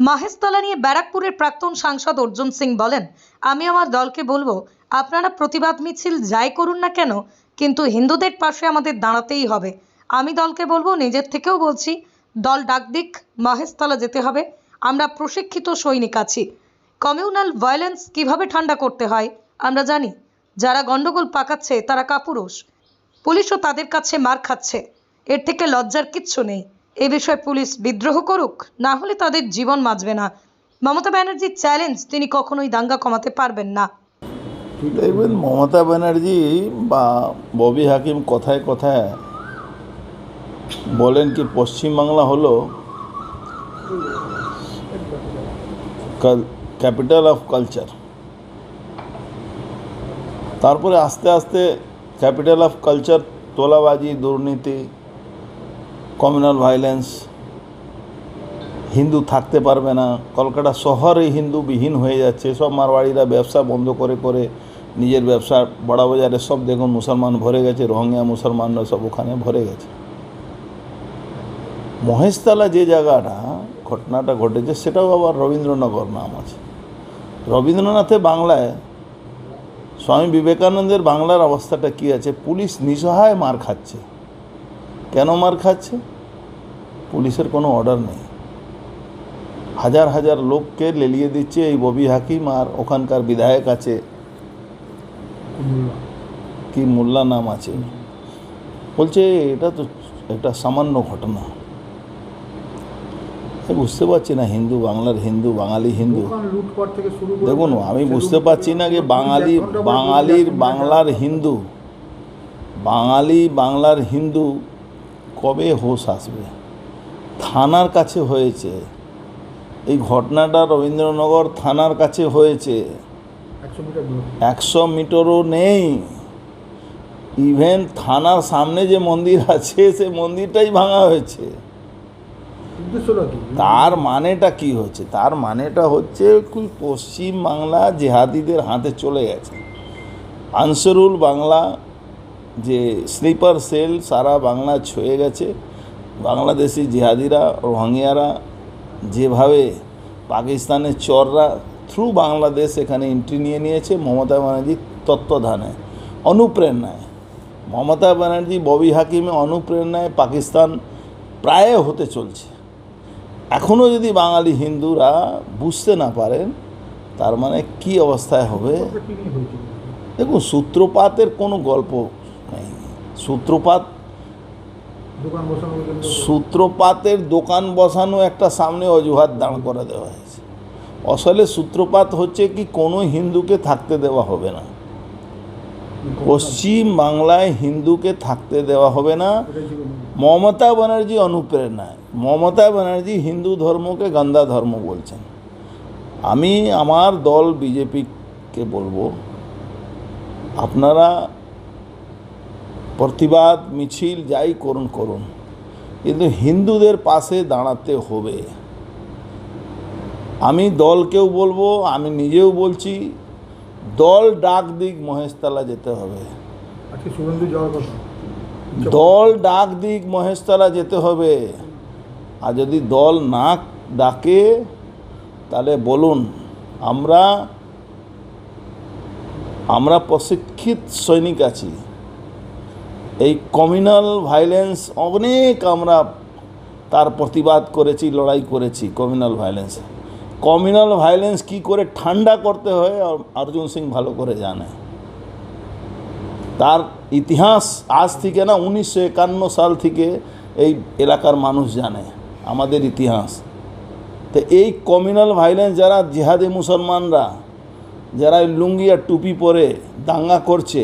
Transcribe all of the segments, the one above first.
মাহেশতলা নিয়ে ব্যারাকপুরের প্রাক্তন সাংসদ অর্জুন সিং বলেন, আমি আমার দলকে বলব, আপনারা প্রতিবাদ মিছিল যাই করুন না কেন, কিন্তু হিন্দুদের পাশে আমাদের দাঁড়াতেই হবে। আমি দলকে বলব, নিজের থেকেও বলছি, দল ডাক দিক, মহেশতলা যেতে হবে, আমরা প্রশিক্ষিত সৈনিক আছি। কমিউনাল ভায়োলেন্স কীভাবে ঠান্ডা করতে হয়, আমরা জানি, যারা গন্ডগোল পাকাচ্ছে তারা কাপুরুষ, পুলিশও তাদের কাছে মার খাচ্ছে, এর থেকে লজ্জার কিচ্ছু নেই। এ বিষয়ে পুলিশ বিদ্রোহ করুক, না হলে তাদের জীবন বাঁচবে না। মমতা ব্যানার্জির চ্যালেঞ্জ তিনি কখনোই দাঙ্গা কমাতে পারবেন না। দেখবেন মমতা ব্যানার্জি বা ববি হাকিম কথায় কথায় বলেন কি, পশ্চিমবাংলা হলো ক্যাপিটাল অফ কালচার তারপরে আস্তে আস্তে ক্যাপিটাল অফ কালচার তোলাবাজি, দুর্নীতি কমিউনাল ভায়োলেন্স হিন্দু থাকতে পারবে না, কলকাতা শহরে হিন্দু বিহীন হয়ে যাচ্ছে সব মারবাড়িরা ব্যবসা বন্ধ করে করে নিজের ব্যবসা বড়া বাজারে সব দেখুন মুসলমান ভরে গেছে, রোহিঙ্গা মুসলমানরা সব ওখানে ভরে গেছে। মহেশতলা যে জায়গাটা, ঘটনাটা ঘটেছে, সেটাও আবার রবীন্দ্রনগর নাম আছে। রবীন্দ্রনাথে বাংলায়, স্বামী বিবেকানন্দের বাংলার অবস্থাটা কী আছে? পুলিশ নিসহায় মার খাচ্ছে। কেন মার খাচ্ছে? পুলিশের কোনো অর্ডার নেই। হাজার হাজার লোককে লেলিয়ে দিচ্ছে এই ববি হাকিম আর ওখানকার বিধায়ক আছে। কি মোল্লা নাম আছে? বলছে এটা তো একটা সামান্য ঘটনা। বুঝতে পারছি না হিন্দু বাংলার হিন্দু বাঙালি হিন্দু। দেখুন আমি বুঝতে পারছি না যে বাঙালি বাঙালির বাংলার হিন্দু বাঙালি বাংলার হিন্দু কবে হোশ আসবে? থানার কাছে হয়েছে। এই ঘটনাটা রবীন্দ্রনগর থানার কাছে হয়েছে। একশো মিটারও নেই। ইভেন থানার সামনে যে মন্দির আছে সে মন্দিরটাই ভাঙা হয়েছে। তার মানেটা কি হচ্ছে? তার মানেটা হচ্ছে পশ্চিম বাংলা জেহাদিদের হাতে চলে গেছে। আনসারুল বাংলা যে স্লিপার সেল সারা বাংলা ছুঁয়ে গেছে। বাংলাদেশি জিহাদিরা রোহিঙ্গিয়ারা যেভাবে পাকিস্তানের চররা থ্রু বাংলাদেশ এখানে এন্ট্রি নিয়ে নিয়েছে মমতা ব্যানার্জির তত্ত্বাবধানে। অনুপ্রেরণায়। মমতা ব্যানার্জি ববি হাকিমে অনুপ্রেরণায় পাকিস্তান প্রায় হতে চলছে। এখনও যদি বাঙালি হিন্দুরা বুঝতে না পারেন তার মানে কি অবস্থায় হবে? দেখুন সূত্রপাতের কোনো গল্প সূত্রপাত? সূত্রপাতের দোকান বসানো একটা সামনে অজুহাত দাঁড় করে দেওয়া হয়েছে। আসলে সূত্রপাত হচ্ছে কি কোনো হিন্দুকে থাকতে দেওয়া হবে না। পশ্চিম বাংলায় হিন্দুকে থাকতে দেওয়া হবে না। মমতা ব্যানার্জি অনুপ্রেরণায় মমতা ব্যানার্জি হিন্দু ধর্মকে গন্দা ধর্ম বলছেন। আমি আমার দল বিজেপিকে বলব আপনারা প্রতিবাদ মিছিল যাই করুন করুন। কিন্তু হিন্দুদের পাশে দাঁড়াতে হবে। আমি দলকেও বলব আমি নিজেও বলছি দল ডাক দিক মহেশতলা যেতে হবে। দল ডাক দিক মহেশতলা যেতে হবে। আর যদি দল না ডাকে তাহলে বলুন আমরা আমরা প্রশিক্ষিত সৈনিক আছি। এই কমিউনাল ভায়োলেন্স অনেক আমরা তার প্রতিবাদ করেছি, লড়াই করেছি কমিউনাল ভায়োলেন্স কমিউনাল ভায়োলেন্স কি করে ঠান্ডা করতে হয়, অর্জুন সিং ভালো করে জানে। তার ইতিহাস আজ থেকে না উনিশশো একান্ন সাল থেকে এই এলাকার মানুষ জানে, আমাদের ইতিহাস। তো এই কমিউনাল ভাইলেন্স যারা জিহাদি মুসলমানরা, যারা লুঙ্গি আর টুপি পরে দাঙ্গা করছে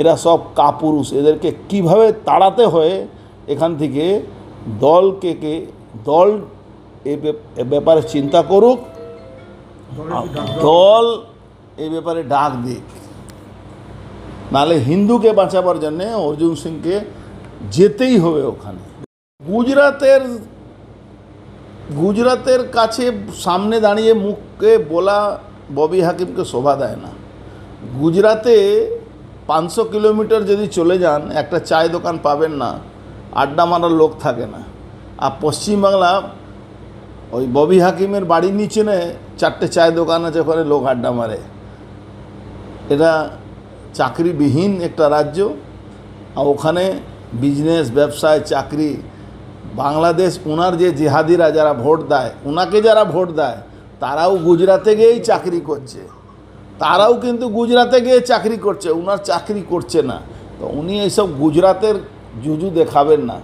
এরা সব কাপুরুষ। এদেরকে কীভাবে তাড়াতে হয় এখান থেকে দলকে কে দল এ ব্যাপারে চিন্তা করুক দল এ ব্যাপারে ডাক দিক। নালে হিন্দুকে বাঁচাবার জন্য অর্জুন সিংকে যেতেই হবে ওখানে। গুজরাতের গুজরাতের কাছে সামনে দাঁড়িয়ে মুখকে বলা ববি হাকিমকে শোভা দেয় না। গুজরাতে পাঁচশো কিলোমিটার যদি চলে যান, একটা চায় দোকান পাবেন না, আড্ডা মারার লোক থাকে না। আর পশ্চিমবাংলা ওই ববি হাকিমের বাড়ির নিচে চারটে চায়ের দোকান আছে ওখানে লোক আড্ডা মারে। এটা চাকরিবিহীন একটা রাজ্য, আর ওখানে বিজনেস ব্যবসায়, চাকরি, বাংলাদেশ ওনার যে জিহাদিরা যারা ভোট দেয় ওনাকে যারা ভোট দেয়, তারাও গুজরাটে গিয়েই চাকরি করছে। তারাও কিন্তু গুজরাটে গিয়ে চাকরি করছে ওনার চাকরি করছে না। তো উনি এইসব গুজরাটের জুজু দেখাবেন না।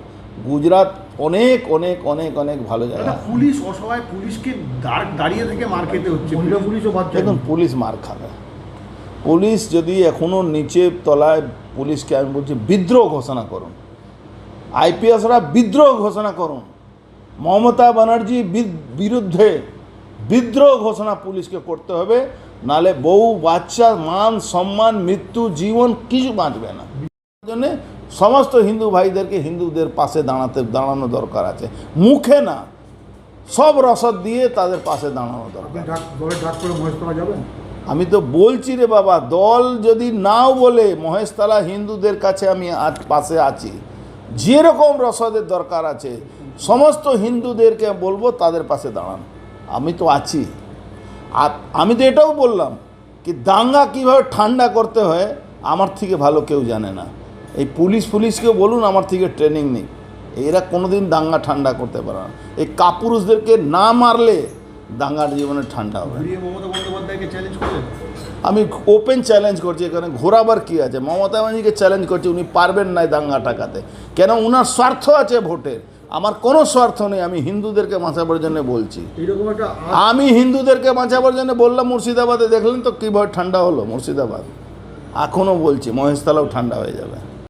গুজরাট অনেক অনেক অনেক অনেক ভালো জায়গা। পুলিশ অসহায় পুলিশকে দাঁড়িয়ে থেকে মার খেতে হচ্ছে। পুলিশও দেখুন পুলিশ মার খাবে। পুলিশ যদি এখনও নিচে তলায় পুলিশকে আমি বলছি বিদ্রোহ ঘোষণা করুন। আইপিএসরা বিদ্রোহ ঘোষণা করুন। মমতা ব্যানার্জি বিরুদ্ধে বিদ্রোহ ঘোষণা পুলিশকে করতে হবে। নালে বউ বাচ্চা মান সম্মান মৃত্যু জীবন কিছু বাঁচবে না। জন্যে সমস্ত হিন্দু ভাইদেরকে হিন্দুদের পাশে দাঁড়াতে দাঁড়ানো দরকার আছে। মুখে না সব রসদ দিয়ে তাদের পাশে দাঁড়ানো দরকার। আমি তো বলছি রে বাবা দল যদি নাও বলে মহেশতলা হিন্দুদের কাছে আমি আজ পাশে আছি। যেরকম রসদের দরকার আছে সমস্ত হিন্দুদেরকে বলব তাদের পাশে দাঁড়ান। আমি তো আছি। আর আমি তো এটাও বললাম কি দাঙ্গা কীভাবে ঠান্ডা করতে হয় আমার থেকে ভালো কেউ জানে না। এই পুলিশ পুলিশকেও বলুন আমার থেকে ট্রেনিং নেই। এরা কোনোদিন দাঙ্গা ঠান্ডা করতে পারে না। এই কাপুরুষদেরকে না মারলে দাঙ্গার জীবনে ঠান্ডা হবে আমি ওপেন চ্যালেঞ্জ করছি এখানে ঘোরাবার কি আছে? মমতা ব্যানার্জিকে চ্যালেঞ্জ করছি উনি পারবেন না দাঙ্গা টাকাতে কেন? উনার স্বার্থ আছে ভোটের। আমার কোনো স্বার্থ নেই আমি হিন্দুদেরকে বাঁচাবার জন্য বলছি। আমি হিন্দুদেরকে বাঁচাবার জন্য বললাম মুর্শিদাবাদে দেখলেন তো কীভাবে ঠান্ডা হলো মুর্শিদাবাদ। এখনও বলছি মহেশতলাও ঠান্ডা হয়ে যাবে।